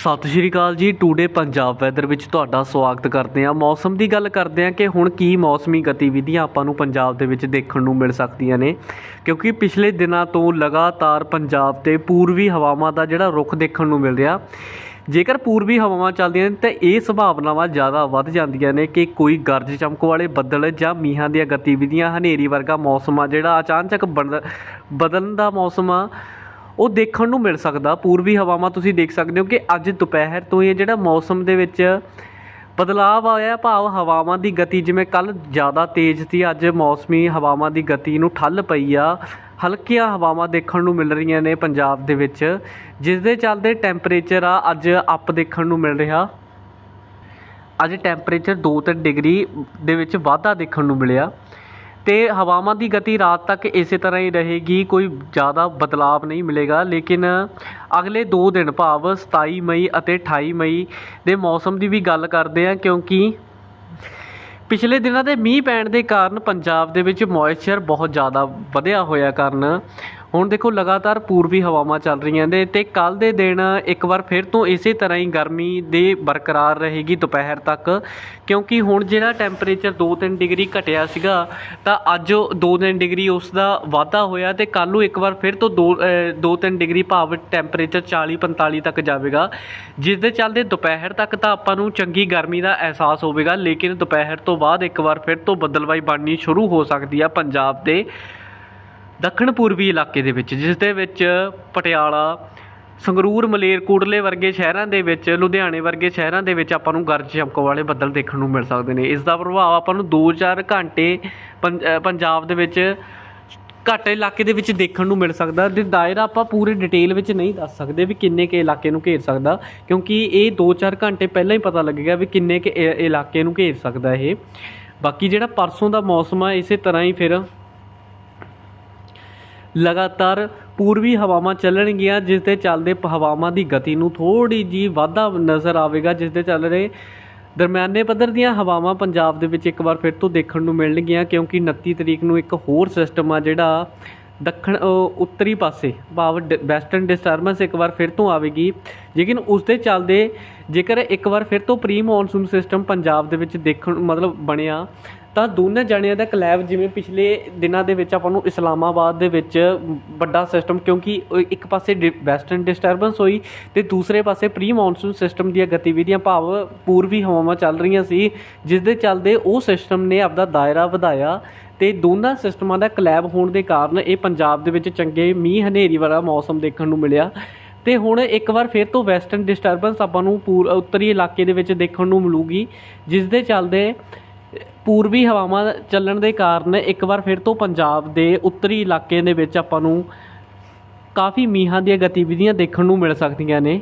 ਸਤਿ ਸ਼੍ਰੀ ਅਕਾਲ ਜੀ today Punjab weather ਵਿੱਚ ਤੁਹਾਡਾ ਸਵਾਗਤ ਕਰਦੇ ਹਾਂ। ਮੌਸਮ ਦੀ ਗੱਲ ਕਰਦੇ ਹਾਂ ਕਿ ਹੁਣ ਕੀ ਮੌਸਮੀ ਗਤੀਵਿਧੀਆਂ ਆਪਾਂ ਨੂੰ ਪੰਜਾਬ ਦੇ ਵਿੱਚ ਦੇਖਣ ਨੂੰ ਮਿਲ ਸਕਦੀਆਂ ਨੇ। ਕਿਉਂਕਿ ਪਿਛਲੇ ਦਿਨਾਂ ਤੋਂ ਲਗਾਤਾਰ ਪੰਜਾਬ ਤੇ ਪੂਰਬੀ ਹਵਾਵਾਂ ਦਾ ਜਿਹੜਾ ਰੁਖ ਦੇਖਣ ਨੂੰ ਮਿਲ ਰਿਹਾ, ਜੇਕਰ ਪੂਰਬੀ ਹਵਾਵਾਂ ਚੱਲਦੀਆਂ ਨੇ ਤਾਂ ਇਹ ਸੰਭਾਵਨਾਵਾਂ ਜ਼ਿਆਦਾ ਵੱਧ ਜਾਂਦੀਆਂ ਨੇ ਕਿ ਕੋਈ ਗਰਜ ਚਮਕ ਵਾਲੇ ਬੱਦਲ ਜਾਂ ਮੀਂਹਾਂ ਦੀਆਂ ਗਤੀਵਿਧੀਆਂ ਹਨੇਰੀ ਵਰਗਾ ਮੌਸਮ ਆ ਜਿਹੜਾ ਅਚਾਨਚਕ ਬਣ- ਬਦਲਣ ਦਾ ਮੌਸਮ ਆ। ਉਹ ਦੇਖਣ ਨੂੰ ਮਿਲ ਸਕਦਾ। ਪੂਰਬੀ ਹਵਾਵਾਂ ਤੁਸੀਂ ਦੇਖ ਸਕਦੇ ਹੋ ਕਿ ਅੱਜ ਦੁਪਹਿਰ ਤੋਂ ਇਹ ਜਿਹੜਾ ਮੌਸਮ ਦੇ ਵਿੱਚ ਬਦਲਾਅ ਆਇਆ ਭਾਵ ਹਵਾਵਾਂ ਦੀ ਗਤੀ ਜਿਵੇਂ ਕੱਲ ਜ਼ਿਆਦਾ ਤੇਜ਼ ਸੀ, ਅੱਜ ਮੌਸਮੀ ਹਵਾਵਾਂ ਦੀ ਗਤੀ ਨੂੰ ਠੱਲ ਪਈ ਆ। ਹਲਕੀਆਂ ਹਵਾਵਾਂ ਦੇਖਣ ਨੂੰ ਮਿਲ ਰਹੀਆਂ ਨੇ ਪੰਜਾਬ ਦੇ ਵਿੱਚ ਜਿਸ ਦੇ ਚੱਲਦੇ ਟੈਂਪਰੇਚਰ ਆ ਅੱਜ ਅਪ ਦੇਖਣ ਨੂੰ ਮਿਲ ਰਿਹਾ। ਅੱਜ ਟੈਂਪਰੇਚਰ 2-3 ਡਿਗਰੀ ਦੇ ਵਿੱਚ ਵਾਧਾ ਦੇਖਣ ਨੂੰ ਮਿਲਿਆ। ਤੇ ਹਵਾਵਾਂ ਦੀ ਗਤੀ ਰਾਤ ਤੱਕ ਇਸੇ ਤਰ੍ਹਾਂ ਹੀ ਰਹੇਗੀ, ਕੋਈ ਜ਼ਿਆਦਾ ਬਦਲਾਵ ਨਹੀਂ ਮਿਲੇਗਾ। ਲੇਕਿਨ ਅਗਲੇ 2 ਦਿਨ ਭਾਵ 27 ਮਈ ਅਤੇ 28 ਮਈ ਦੇ ਮੌਸਮ ਦੀ ਵੀ ਗੱਲ ਕਰਦੇ ਹਾਂ, ਕਿਉਂਕਿ ਪਿਛਲੇ ਦਿਨਾਂ ਦੇ ਮੀਂਹ ਪੈਣ ਦੇ ਕਾਰਨ ਪੰਜਾਬ ਦੇ ਵਿੱਚ ਮੋਇਸਚਰ ਬਹੁਤ ਜ਼ਿਆਦਾ ਵਧਿਆ ਹੋਇਆ ਕਾਰਨ। ਹੁਣ ਦੇਖੋ ਲਗਾਤਾਰ ਪੂਰਬੀ ਹਵਾਵਾਂ ਚੱਲ ਰਹੀਆਂ ਨੇ ਤੇ ਕੱਲ ਦੇ ਦਿਨ ਇੱਕ ਵਾਰ ਫਿਰ ਤੋਂ ਇਸੇ ਤਰ੍ਹਾਂ ਹੀ ਗਰਮੀ ਦੇ ਬਰਕਰਾਰ ਰਹੇਗੀ ਦੁਪਹਿਰ ਤੱਕ, ਕਿਉਂਕਿ ਹੁਣ ਜਿਹੜਾ ਟੈਂਪਰੇਚਰ 2-3 ਡਿਗਰੀ ਘਟਿਆ ਸੀਗਾ, ਤਾਂ ਅੱਜ 2-3 ਡਿਗਰੀ ਉਸ ਦਾ ਵਾਧਾ ਹੋਇਆ ਤੇ ਕੱਲ ਨੂੰ ਇੱਕ ਵਾਰ ਫਿਰ ਤੋਂ 2 2-3 ਡਿਗਰੀ ਭਾਵ ਟੈਂਪਰੇਚਰ 40-45 ਤੱਕ ਜਾਵੇਗਾ, ਜਿਸ ਦੇ ਚੱਲਦੇ ਦੁਪਹਿਰ ਤੱਕ ਤਾਂ ਆਪਾਂ ਨੂੰ ਚੰਗੀ ਗਰਮੀ ਦਾ ਅਹਿਸਾਸ ਹੋਵੇਗਾ, ਲੇਕਿਨ ਦੁਪਹਿਰ ਤੋਂ ਬਾਅਦ ਇੱਕ ਵਾਰ ਫਿਰ ਤੋਂ ਬੱਦਲਵਾਈ ਬਣਨੀ ਸ਼ੁਰੂ ਹੋ ਸਕਦੀ ਆ ਪੰਜਾਬ ਦੇ ਦੱਖਣ ਪੂਰਬੀ ਇਲਾਕੇ ਦੇ ਵਿੱਚ ਜਿਸ ਦੇ ਵਿੱਚ ਪਟਿਆਲਾ, ਸੰਗਰੂਰ ਮਲੇਰਕੋਟਲੇ ਵਰਗੇ ਸ਼ਹਿਰਾਂ ਦੇ ਵਿੱਚ, ਲੁਧਿਆਣੇ ਵਰਗੇ ਸ਼ਹਿਰਾਂ ਦੇ ਵਿੱਚ ਆਪਾਂ ਨੂੰ ਗਰਜ ਚਮਕ ਵਾਲੇ ਬੱਦਲ ਦੇਖਣ ਨੂੰ ਮਿਲ ਸਕਦੇ ਨੇ। ਇਸ ਦਾ ਪ੍ਰਭਾਵ ਆਪਾਂ ਨੂੰ 2-4 ਘੰਟੇ ਪੰ- ਪੰਜਾਬ ਦੇ ਵਿੱਚ ਘੱਟ ਇਲਾਕੇ ਦੇ ਵਿੱਚ ਦੇਖਣ ਨੂੰ ਮਿਲ ਸਕਦਾ। ਤੇ ਦਾਇਰਾ ਆਪਾਂ ਪੂਰੀ ਡਿਟੇਲ ਵਿੱਚ ਨਹੀਂ ਦੱਸ ਸਕਦੇ ਵੀ ਕਿੰਨੇ ਕੇ ਇਲਾਕੇ ਨੂੰ ਘੇਰ ਸਕਦਾ, ਕਿਉਂਕਿ ਇਹ 2-4 ਘੰਟੇ ਪਹਿਲਾਂ ਹੀ ਪਤਾ ਲੱਗੇਗਾ ਵੀ ਕਿੰਨੇ ਕੇ ਇਲਾਕੇ ਨੂੰ ਘੇਰ ਸਕਦਾ ਇਹ। ਬਾਕੀ ਜਿਹੜਾ ਪਰਸੋਂ ਦਾ ਮੌਸਮ ਆ, ਇਸੇ ਤਰ੍ਹਾਂ ਹੀ ਫਿਰ ਲਗਾਤਾਰ ਪੂਰਬੀ ਹਵਾਵਾਂ ਚੱਲਣਗੀਆਂ, ਜਿਸ ਦੇ ਚੱਲਦੇ ਪ- ਹਵਾਵਾਂ ਦੀ ਗਤੀ ਨੂੰ ਥੋੜੀ ਜੀ ਵਾਧਾ ਨਜ਼ਰ ਆਵੇਗਾ, ਜਿਸ ਦੇ ਚੱਲ ਰਹੇ ਦਰਮਿਆਨੇ ਪੱਧਰ ਦੀਆਂ ਹਵਾਵਾਂ ਪੰਜਾਬ ਦੇ ਵਿੱਚ ਇੱਕ ਵਾਰ ਫਿਰ ਤੋਂ ਦੇਖਣ ਨੂੰ ਮਿਲਣਗੀਆਂ, ਕਿਉਂਕਿ 29 ਤਰੀਕ ਨੂੰ ਇੱਕ ਹੋਰ ਸਿਸਟਮ ਆ ਜਿਹੜਾ ਦੱਖਣ ਉੱਤਰੀ ਪਾਸੇ, ਭਾਵ ਵੈਸਟਰਨ ਡਿਸਟਰਬੈਂਸ ਇੱਕ ਵਾਰ ਫਿਰ ਤੋਂ ਆਵੇਗੀ। ਲੇਕਿਨ ਉਸ ਦੇ ਚੱਲਦੇ ਜੇਕਰ ਇੱਕ ਵਾਰ ਫਿਰ ਤੋਂ ਪ੍ਰੀ ਮੌਨਸੂਨ ਸਿਸਟਮ ਪੰਜਾਬ ਦੇ ਵਿੱਚ ਦੇਖਣ, ਮਤਲਬ ਬਣਿਆ ਤਾਂ ਦੋਨਾਂ ਜਣਿਆਂ ਦਾ ਕਲੈਬ ਜਿਵੇਂ ਪਿਛਲੇ ਦਿਨਾਂ ਦੇ ਵਿੱਚ ਆਪਾਂ ਨੂੰ ਇਸਲਾਮਾਬਾਦ ਦੇ ਵਿੱਚ ਵੱਡਾ ਸਿਸਟਮ ਕਿਉਂਕਿ ਇੱਕ ਪਾਸੇ ਵੈਸਟਰਨ ਡਿਸਟਰਬੈਂਸ ਹੋਈ ਤੇ ਦੂਸਰੇ ਪਾਸੇ ਪ੍ਰੀ ਮੌਨਸੂਨ ਸਿਸਟਮ ਦੀਆਂ ਗਤੀਵਿਧੀਆਂ ਭਾਵ ਪੂਰਬੀ ਹਵਾਵਾਂ ਚੱਲ ਰਹੀਆਂ ਸੀ, ਜਿਸ ਦੇ ਚੱਲਦੇ ਉਹ ਸਿਸਟਮ ਨੇ ਆਪਦਾ ਦਾਇਰਾ ਵਧਾਇਆ ਤੇ ਦੋਨਾਂ ਸਿਸਟਮਾਂ ਦਾ ਕਲੈਬ ਹੋਣ ਦੇ ਕਾਰਨ ਇਹ ਪੰਜਾਬ ਦੇ ਵਿੱਚ ਚੰਗੇ ਮੀਂਹ ਹਨੇਰੀ ਵਾਲਾ ਮੌਸਮ ਦੇਖਣ ਨੂੰ ਮਿਲਿਆ। ਤੇ ਹੁਣ ਇੱਕ ਵਾਰ ਫਿਰ ਤੋਂ ਵੈਸਟਰਨ ਡਿਸਟਰਬੈਂਸ ਆਪਾਂ ਨੂੰ ਪੂਰ ਉੱਤਰੀ ਇਲਾਕੇ ਦੇ ਵਿੱਚ ਦੇਖਣ ਨੂੰ ਮਿਲੂਗੀ, ਜਿਸ ਦੇ ਚੱਲਦੇ ਪੂਰਬੀ ਹਵਾਵਾਂ ਚੱਲਣ ਦੇ ਕਾਰਨ ਇੱਕ ਵਾਰ ਫਿਰ ਤੋਂ ਪੰਜਾਬ ਦੇ ਉੱਤਰੀ ਇਲਾਕੇ ਦੇ ਵਿੱਚ ਆਪਾਂ ਨੂੰ ਕਾਫੀ ਮੀਂਹਾਂ ਦੀਆਂ ਗਤੀਵਿਧੀਆਂ ਦੇਖਣ ਨੂੰ ਮਿਲ ਸਕਦੀਆਂ ਨੇ।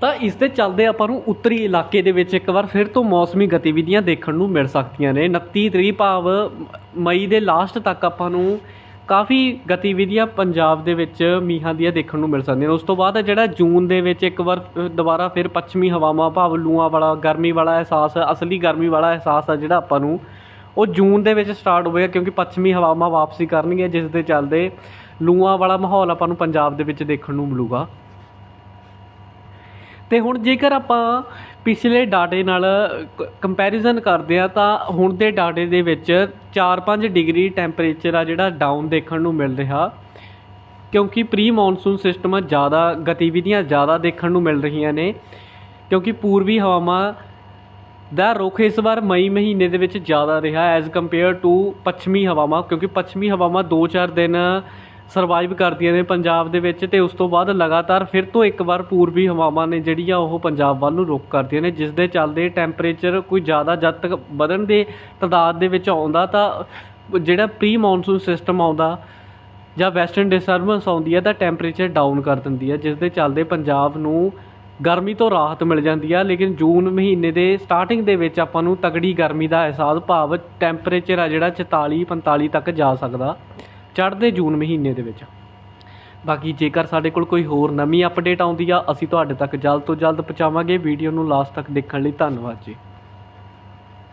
ਤਾਂ ਇਸ ਦੇ ਚੱਲਦੇ ਆਪਾਂ ਨੂੰ ਉੱਤਰੀ ਇਲਾਕੇ ਦੇ ਵਿੱਚ ਇੱਕ ਵਾਰ ਫਿਰ ਤੋਂ ਮੌਸਮੀ ਗਤੀਵਿਧੀਆਂ ਦੇਖਣ ਨੂੰ ਮਿਲ ਸਕਦੀਆਂ ਨੇ। 29 ਤਰੀਕ ਭਾਵ ਮਈ ਦੇ ਲਾਸਟ ਤੱਕ ਆਪਾਂ ਨੂੰ ਕਾਫੀ ਗਤੀਵਿਧੀਆਂ ਪੰਜਾਬ ਦੇ ਵਿੱਚ ਮੀਂਹਾਂ ਦੀਆਂ ਦੇਖਣ ਨੂੰ ਮਿਲ ਸਕਦੀਆਂ ਉਸ ਤੋਂ ਬਾਅਦ ਜਿਹੜਾ ਜੂਨ ਦੇ ਵਿੱਚ ਇੱਕ ਵਾਰ ਦੁਬਾਰਾ ਫਿਰ ਪੱਛਮੀ ਹਵਾਵਾਂ ਭਾਵ ਲੂਆਂ ਵਾਲਾ, ਗਰਮੀ ਵਾਲਾ ਅਹਿਸਾਸ, ਅਸਲੀ ਗਰਮੀ ਵਾਲਾ ਅਹਿਸਾਸ ਆ ਜਿਹੜਾ ਆਪਾਂ ਨੂੰ, ਉਹ ਜੂਨ ਦੇ ਵਿੱਚ ਸਟਾਰਟ ਹੋਵੇਗਾ ਕਿਉਂਕਿ ਪੱਛਮੀ ਹਵਾਵਾਂ ਵਾਪਸੀ ਕਰਨਗੀਆਂ, ਜਿਸ ਦੇ ਚੱਲਦੇ ਲੂਆਂ ਵਾਲਾ ਮਾਹੌਲ ਆਪਾਂ ਨੂੰ ਪੰਜਾਬ ਦੇ ਵਿੱਚ ਦੇਖਣ ਨੂੰ ਮਿਲੂਗਾ। ਅਤੇ ਹੁਣ ਜੇਕਰ ਆਪਾਂ ਪਿਛਲੇ ਡਾਟੇ ਨਾਲ ਕੰਪੈਰੀਜ਼ਨ ਕਰਦੇ ਹਾਂ, ਤਾਂ ਹੁਣ ਦੇ ਡਾਟੇ ਦੇ ਵਿੱਚ 4-5 ਡਿਗਰੀ ਟੈਂਪਰੇਚਰ ਆ ਜਿਹੜਾ ਡਾਊਨ ਦੇਖਣ ਨੂੰ ਮਿਲ ਰਿਹਾ। ਕਿਉਂਕਿ ਪ੍ਰੀ ਮੌਨਸੂਨ ਸਿਸਟਮ ਜ਼ਿਆਦਾ ਗਤੀਵਿਧੀਆਂ ਜ਼ਿਆਦਾ ਦੇਖਣ ਨੂੰ ਮਿਲ ਰਹੀਆਂ ਨੇ। ਕਿਉਂਕਿ ਪੂਰਬੀ ਹਵਾਵਾਂ ਦਾ ਰੁਖ ਇਸ ਵਾਰ ਮਈ ਮਹੀਨੇ ਦੇ ਵਿੱਚ ਜ਼ਿਆਦਾ ਰਿਹਾ ਐਜ਼ ਕੰਪੇਅਰ ਟੂ ਪੱਛਮੀ ਹਵਾਵਾਂ। ਕਿਉਂਕਿ ਪੱਛਮੀ ਹਵਾਵਾਂ 2-4 ਦਿਨ ਸਰਵਾਈਵ ਕਰਦੀਆਂ ਨੇ ਪੰਜਾਬ ਦੇ ਵਿੱਚ ਤੇ ਉਸ ਤੋਂ ਬਾਅਦ ਲਗਾਤਾਰ ਫਿਰ ਤੋਂ ਇੱਕ ਵਾਰ ਪੂਰਬੀ ਹਵਾਵਾਂ ਨੇ ਜਿਹੜੀ ਆ ਉਹ ਪੰਜਾਬ ਵੱਲ ਨੂੰ ਰੁਕ ਕਰਦੀਆਂ ਨੇ, ਜਿਸ ਦੇ ਚੱਲਦੇ ਟੈਂਪਰੇਚਰ ਕੋਈ ਜ਼ਿਆਦਾ ਜਦ ਤੱਕ ਵਧਣ ਦੇ ਤਦਾਦ ਦੇ ਵਿੱਚ ਆਉਂਦਾ ਤਾਂ ਜਿਹੜਾ ਪ੍ਰੀ ਮੌਨਸੂਨ ਸਿਸਟਮ ਆਉਂਦਾ ਜਾਂ ਵੈਸਟਰਨ ਡਿਸਟਰਬੈਂਸ ਆਉਂਦੀ ਹੈ ਤਾਂ ਟੈਂਪਰੇਚਰ ਡਾਊਨ ਕਰ ਦਿੰਦੀ ਹੈ ਜਿਸ ਦੇ ਚੱਲਦੇ ਪੰਜਾਬ ਨੂੰ ਗਰਮੀ ਤੋਂ ਰਾਹਤ ਮਿਲ ਜਾਂਦੀ ਆ। ਲੇਕਿਨ ਜੂਨ ਮਹੀਨੇ ਦੇ ਸਟਾਰਟਿੰਗ ਦੇ ਵਿੱਚ ਆਪਾਂ ਨੂੰ ਤਗੜੀ ਗਰਮੀ ਦਾ ਅਹਿਸਾਸ ਭਾਵ ਟੈਂਪਰੇਚਰ ਆ ਜਿਹੜਾ 44 45 ਤੱਕ ਜਾ ਸਕਦਾ। ਚੜ੍ਹਦੇ ਜੂਨ ਮਹੀਨੇ ਦੇ ਵਿੱਚ। ਬਾਕੀ ਜੇਕਰ ਸਾਡੇ ਕੋਲ ਕੋਈ ਹੋਰ ਨਵੀਂ ਅਪਡੇਟ ਆਉਂਦੀ ਆ, ਅਸੀਂ ਤੁਹਾਡੇ ਤੱਕ ਜਲਦ ਤੋਂ ਜਲਦ ਪਹੁੰਚਾਵਾਂਗੇ। ਵੀਡੀਓ ਨੂੰ ਲਾਸਟ ਤੱਕ ਦੇਖਣ ਲਈ ਧੰਨਵਾਦ ਜੀ।